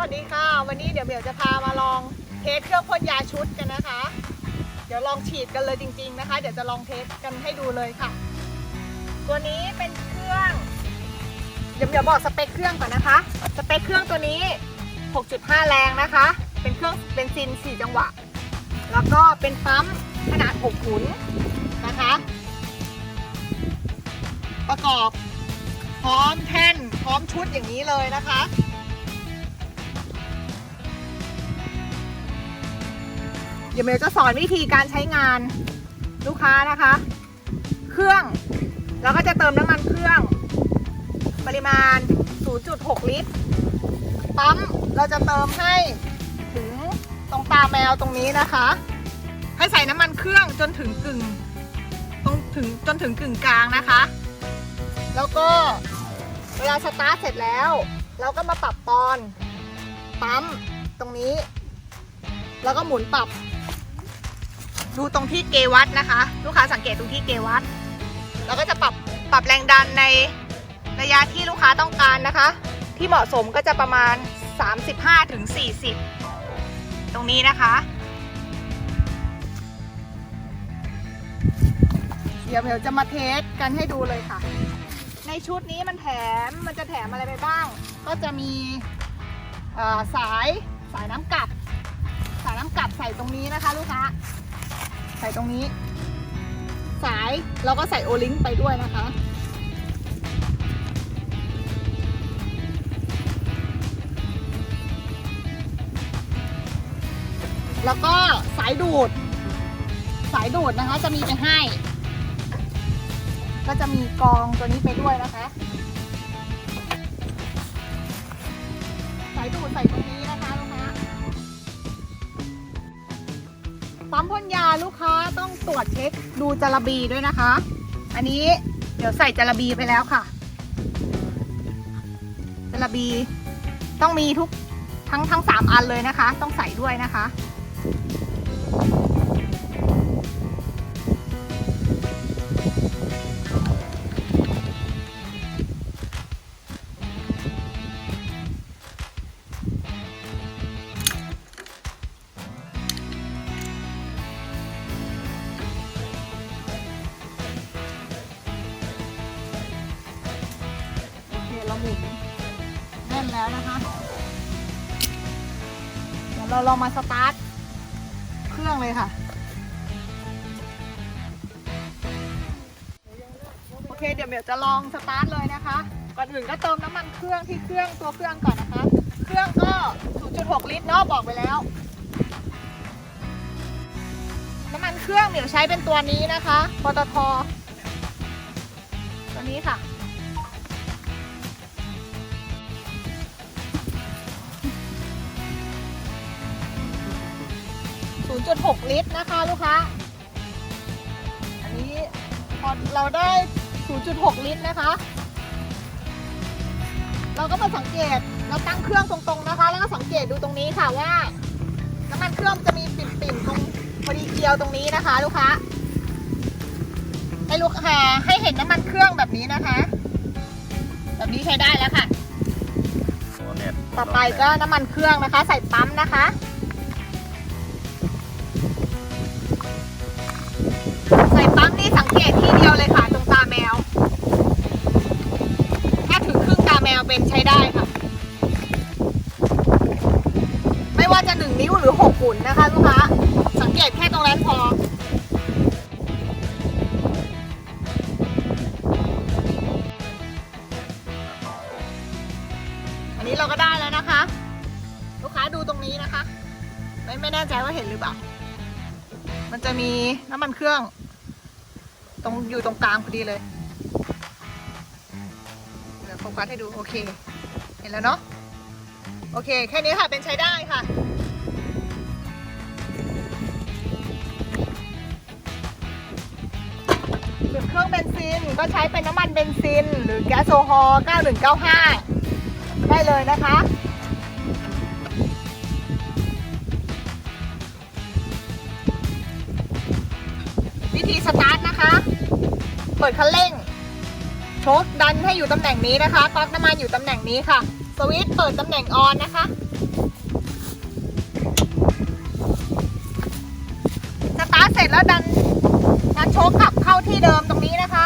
วัสดีค่ะ วันนี้เดี๋ยวเบลจะพามาลองเทสเครื่องพ่นยาชุดกันนะคะ เดี๋ยวลองฉีดกันเลยจริง ๆนะคะ เดี๋ยวจะลองเทสกันให้ดูเลยค่ะ ตัวนี้เป็นเครื่องเดี๋ยวเดี๋ยวบอกสเปคเครื่องก่อนนะคะ สเปคเครื่องตัวนี้ 6.5 แรงนะคะ เป็นเครื่องเบนซิน 4 จังหวะ แล้วก็เป็นปั๊มขนาด 6 ขุนนะคะ ประกอบพร้อมแท่นพร้อมชุดอย่างนี้เลยนะคะ ดี๋ยวเมย์จะสอนวิธีการใช้งานลูกค้านะคะ เครื่องเราก็จะเติมน้ำมันเครื่อง ปริมาณ 0.6 ลิตร ปั๊มเราจะเติมให้ถึงตรงตาแมวตรงนี้นะคะ ให้ใส่น้ำมันเครื่องจนถึงกึ่งตรงถึงจนถึงกึ่งกลางนะคะ แล้วก็เวลาสตาร์ทเสร็จแล้ว เราก็มาปรับตอน ปั๊มตรงนี้ แล้วก็หมุนปรับ ดูตรงที่เกวัตนะคะ ลูกค้าสังเกตตรงที่เกวัตเราก็จะปรับปรับแรงดันในระยะที่ลูกค้าต้องการนะคะ ที่เหมาะสมก็จะประมาณ 35ถึงตรงนี้นะคะเดี๋ยวเดี๋ยวจะมาเทสกันให้ดูเลยค่ะ ในชุดนี้มันแถมมันจะแถมอะไรไปบ้าง ก็จะมีสายสายน้ำกลับ สายน้ำกลับใส่ตรงนี้นะคะ ลูกค้า ใส่ตรงนี้ สายเราก็ใส่โอลิงไปด้วยนะคะ แล้วก็สายดูด สายดูดนะคะจะมีไปให้ ก็จะมีกองตัวนี้ไปด้วยนะคะ สายดูดใส่ตรงนี้ มพ่นยาลูกค้าต้องตรวจเช็คดูจาระบีด้วยนะคะ อันนี้เดี๋ยวใส่จาระบีไปแล้วค่ะจาระบีต้องมีทุกทั้งทั้งสามอันเลยนะคะ ต้องใส่ด้วยนะคะ เราลองมาสตาร์ทเครื่องเลยค่ะ โอเคเดี๋ยวเดี๋ยวจะลองสตาร์ทเลยนะคะ ก่อนอื่นก็เติมน้ำมันเครื่องที่เครื่องตัวเครื่องก่อนนะคะ เครื่องก็ 0.6 ลิตรเนาะบอกไปแล้ว น้ำมันเครื่องเดี๋ยวใช้เป็นตัวนี้นะคะ ปตท ตัวนี้ค่ะ 0.6 ลิตรนะคะลูกค้า อันนี้พอเราได้ 0.6 ลิตรนะคะ เราก็มาสังเกต เราตั้งเครื่องตรงๆนะคะ แล้วก็สังเกตดูตรงนี้ค่ะว่าน้ำมันเครื่องจะมีปิ่มๆตรงพอดีเกลียวตรงนี้นะคะ ลูกค้า ให้ลูกค้าให้เห็นน้ำมันเครื่องแบบนี้นะคะ แบบนี้ใช้ได้แล้วค่ะ ต่อไปก็น้ำมันเครื่องนะคะ ใส่ปั๊มนะคะ ที่เดียวเลยค่ะ ตรงตาแมว ถ้าถึงครึ่งตาแมวเป็นใช้ได้ค่ะ ไม่ว่าจะหนึ่งนิ้วหรือหกหุ่นนะคะลูกค้า สังเกตแค่ตรงนั้นพออันนี้เราก็ได้แล้วนะคะ ลูกค้าดูตรงนี้นะคะ ไม่ไม่แน่ใจว่าเห็นหรือเปล่า มันจะมีน้ำมันเครื่อง ตรงอยู่ตรงกลางพอดีเลยเดี๋ยวโฟกัสให้ดูโอเค เห็นแล้วเนาะโอเค แค่นี้ค่ะเป็นใช้ได้ค่ะส่วนเครื่องเบนซินก็ใช้เป็นน้ำมันเบนซิน หรือแก๊สโซฮอล์9195 ได้เลยนะคะวิธีสตาร์ทนะคะ เปิดคันเร่งโชคดันให้อยู่ตำแหน่งนี้นะคะก๊อกน้ำมันอยู่ตำแหน่งนี้ค่ะ สวิตช์เปิดตำแหน่งออนนะคะสตาร์ทเสร็จแล้วดันดันโชกกลับเข้าที่เดิมตรงนี้นะคะ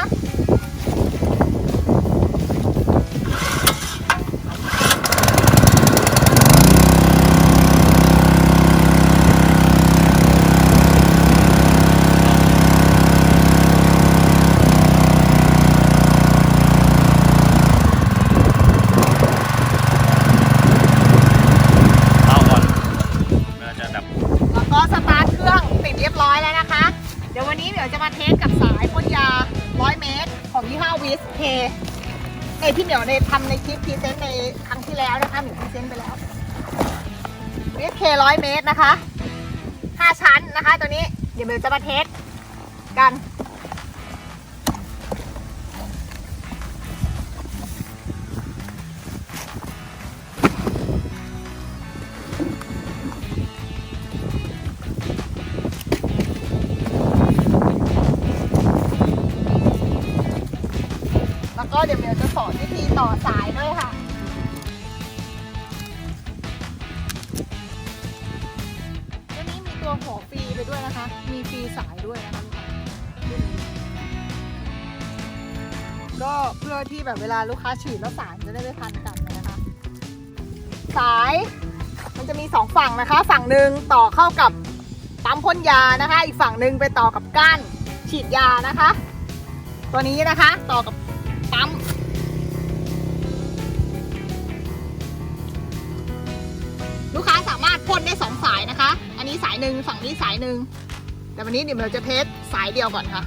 มาเทสกับสายพ่นยา 100 เมตร ของยี่ห้อวิสเคในที่เหมียวในทำในคลิปพรีเซนต์ในครั้งที่แล้วนะคะหนูพรีเซนต์ไปแล้ววิสเคร้อยเมตรนะคะ 5 ชั้นนะคะ ตัวนี้เดี๋ยวเดี๋ยวจะมาเทสกัน หัวฟรีไปด้วยนะคะ มีฟรีสายด้วยนะคะก็เพื่อที่แบบเวลาลูกค้าฉีดแล้วสายจะได้ไม่พันกันนะคะ สายมันจะมีสองฝั่งนะคะ ฝั่งหนึ่งต่อเข้ากับปั๊มพ่นยานะคะ อีกฝั่งหนึ่งไปต่อกับก้านฉีดยานะคะ ตัวนี้นะคะต่อกับปั๊มลูกค้าสามารถพ่นได้สองสายนะคะ นนี้สายหนึ่งฝั่งนี้สายหนึ่งแต่วันนี้เดี๋ยวเราจะเทสสายเดียวก่อนค่ะ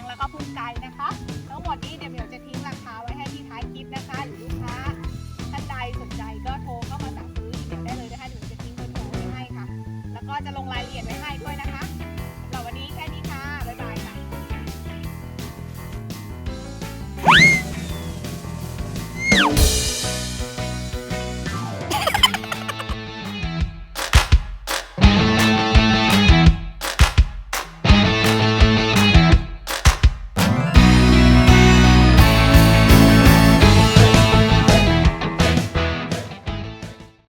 งแรงแล้วก็พุ่ง